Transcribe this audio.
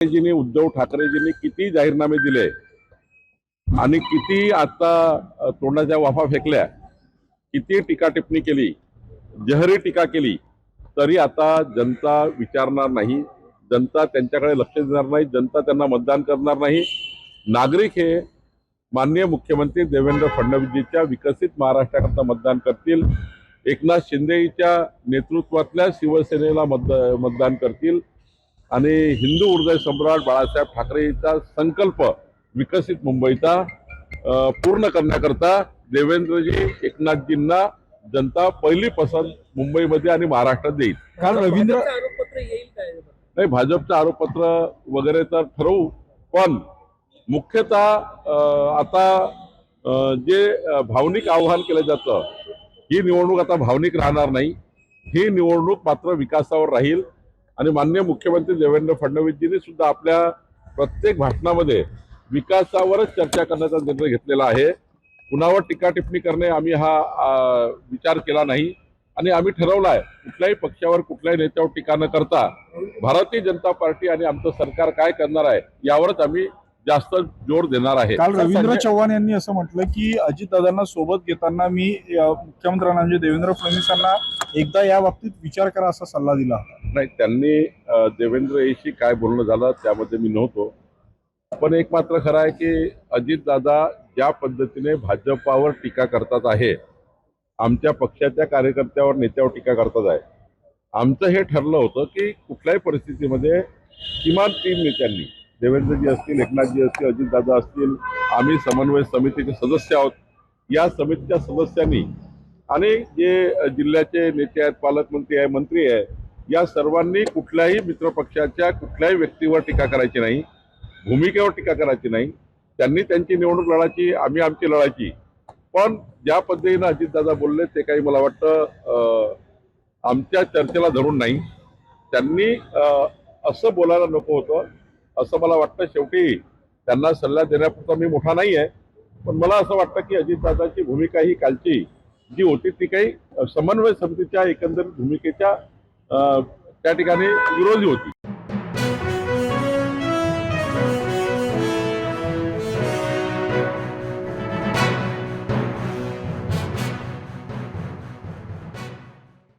ठाकरेजींनी उद्धव ठाकरेजींनी किती जाहीरनामे दिले आणि किती आता तोंडाच्या वाफा फेकल्या किती टीका टिप्पणी केली जहरी टीका केली तरी आता जनता विचारणार नाही जनता त्यांच्याकडे लक्ष देणार नाही जनता त्यांना मतदान करणार नाही. नागरिक हे माननीय मुख्यमंत्री देवेंद्र फडणवीसजीच्या विकसित महाराष्ट्राकरता मतदान करतील. एकनाथ शिंदेच्या नेतृत्वातल्या शिवसेनेला मत मतदान करतील. आणि हिंदू हृदय सम्राट बाळासाहेब ठाकरेचा संकल्प विकसित मुंबईचा पूर्ण करण्याकरता देवेंद्रजी एकनाथजींना जनता पहिली पसंत मुंबईमध्ये आणि महाराष्ट्रात देईल. काल रवींद्र भाजपचं आरोपपत्र येईल काय? नाही भाजपचं आरोपपत्र वगैरे तर ठरवू पण मुख्यतः आता जे भावनिक आव्हान केलं जातं ही निवडणूक आता भावनिक राहणार नाही. ही निवडणूक मात्र विकासावर राहील. आणि माननीय मुख्यमंत्री देवेंद्र फडणवीसजींनी सुद्धा आपल्या प्रत्येक भाषणामध्ये विकासावरच चर्चा करण्याचा निर्णय घेतलेला आहे. कुणावर टीका टिप्पणी करणे आम्ही हा विचार केला नाही. आणि आम्ही ठरवलं आहे कुठल्याही पक्षावर कुठल्याही नेत्यावर टीका न करता भारतीय जनता पार्टी आणि आमचं सरकार काय करणार आहे यावरच आम्ही जास्त जोर देणार आहे. काल रवींद्र चव्हाण यांनी असं म्हटलं की अजितदादांना सोबत घेताना मी मुख्यमंत्र्यांना म्हणजे देवेंद्र फडणवीसांना एकदा या बाबतीत विचार करा असा सल्ला दिला होता. नाही त्यांनी देवेंद्र येशी काय बोलणं झालं त्यामध्ये मी नव्हतो. पण एक मात्र खरं आहे की अजितदादा ज्या पद्धतीने भाजपावर टीका करतात आहे आमच्या पक्षाच्या कार्यकर्त्यावर नेत्यावर टीका करतात आहे. आमचं हे ठरलं होतं की कुठल्याही परिस्थितीमध्ये किमान तीन नेत्यांनी देवेंद्रजी असतील एकनाथजी असतील अजितदादा असतील आम्ही समन्वय समितीचे सदस्य आहोत. या समितीच्या सदस्यांनी आणि जे जिल्ह्याचे नेते आहेत पालकमंत्री आहे मंत्री आहे या सर्वांनी कुठल्याही मित्रपक्षाच्या कुठल्याही व्यक्तीवर टीका करायची नाही भूमिकेवर टीका करायची नाही. त्यांनी त्यांची निवडणूक लढायची आम्ही आमची लढायची. पण ज्या पद्धतीनं अजितदादा बोलले ते काही मला वाटतं आमच्या चर्चेला धरून नाही. त्यांनी असं बोलायला नको होतं. असं मला वाटतं शेवटी त्यांना सल्ला देण्यापुरता मी मोठा नाही आहे. पण मला असं वाटतं की अजितदादाची भूमिका ही कालची जी होती ती काही समन्वय समितीच्या एकंदरीत भूमिकेच्या त्या ठिकाणी विरोधी होती.